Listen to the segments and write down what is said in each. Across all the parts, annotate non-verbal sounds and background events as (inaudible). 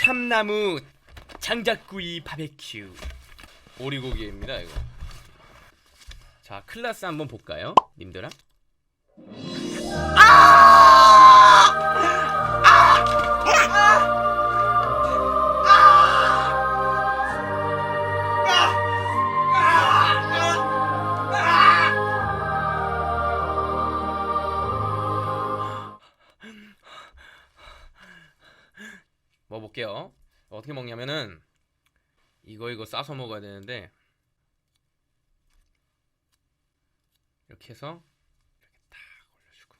참나무 장작구이 바베큐. 오리고기입니다 이거. 자 클라스 한번 볼까요 님들아 먹어볼게요. 어떻게 먹냐면은 이거 이거 싸서 먹어야 되는데 이렇게 해서 이렇게 딱 올려주고.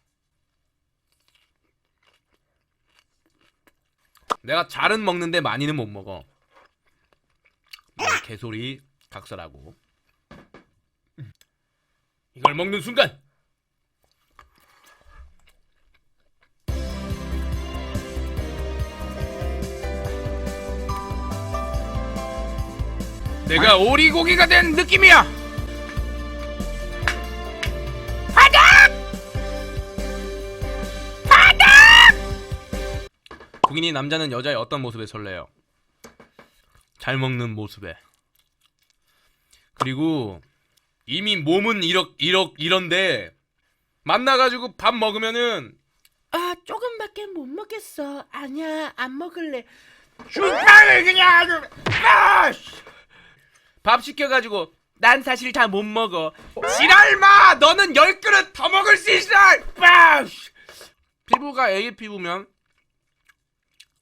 내가 잘은 먹는데 많이는 못 먹어. 뭐 개소리 각설하고. 이걸 먹는 순간 내가 오리고기가 된 느낌이야. 바닥! 바닥! 국인이 남자는 여자의 어떤 모습에 설레요? 잘 먹는 모습에. 그리고 이미 몸은 이렇 이렇 이런데 만나가지고 밥 먹으면은 아 조금밖에 못 먹겠어 아니야 안 먹을래 죽방을 그냥 아주 아! 씨. 밥 시켜가지고 난 사실 잘 못 먹어 지랄마 너는 열 그릇 더 먹을 수 있어 아! 씨. 피부가 A 피부면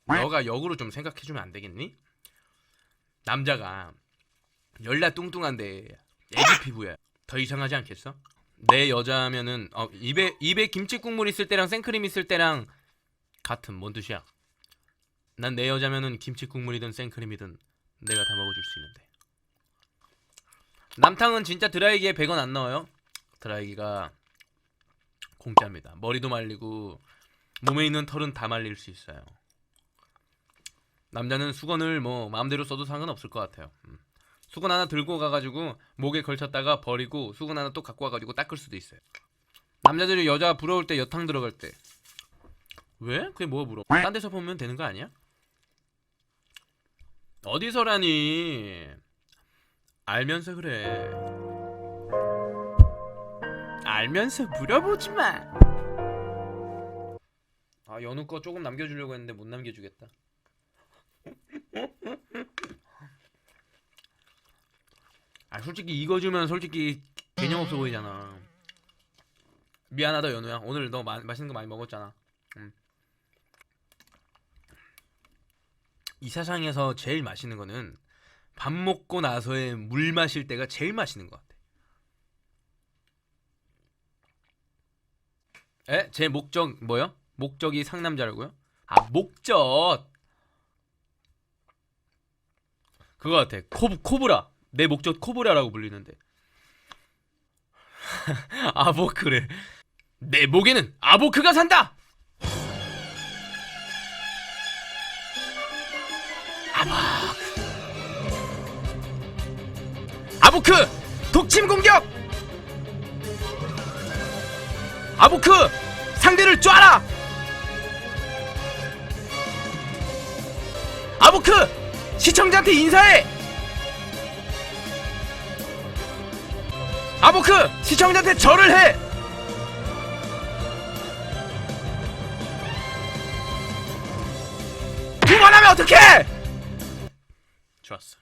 너가 역으로 좀 생각해주면 안 되겠니? 남자가 열나 뚱뚱한데 애기 피부야 더 이상하지 않겠어? 내 여자면은 어, 입에 입에 김치 국물 있을 때랑 생크림 있을 때랑 같은 뭔 뜻이야? 난 내 여자면은 김치 국물이든 생크림이든 내가 다 먹어줄 수 있는데 남탕은 진짜 드라이기에 100원 안 나와요 드라이기가 공짜입니다 머리도 말리고 몸에 있는 털은 다 말릴 수 있어요 남자는 수건을 뭐 마음대로 써도 상관없을 것 같아요 음. 수건 하나 들고 가가지고 목에 걸쳤다가 버리고 수건 하나 또 갖고 와가지고 닦을 수도 있어요 남자들이 여자 부러울 때 여탕 들어갈 때 왜? 그게 뭐가 부러워? 딴 데서 보면 되는 거 아니야? 어디서라니? 알면서 그래. 알면서 물어보지 마. 아 연우 거 조금 남겨주려고 했는데 못 남겨주겠다. (laughs) 아 솔직히 이거 주면 솔직히 개념 없어 보이잖아. 미안하다 연우야. 오늘 너 마, 맛있는 거 많이 먹었잖아. 음. 이 세상에서 제일 맛있는 거는 밥 먹고 나서의 물 마실 때가 제일 맛있는 것 같아. 에? 제 목적 뭐요? 목적이 상남자라고요? 아 목적 그거 같아. 코 코브라 내 목적 코브라라고 불리는데 (laughs) 아보크래. 내 목에는 아보크가 산다. 아보크 독침 공격! 아보크 상대를 쏴라! 아보크 시청자한테 인사해! 아보크 시청자한테 절을 해! 두 번 하면 어떡해! 좋았어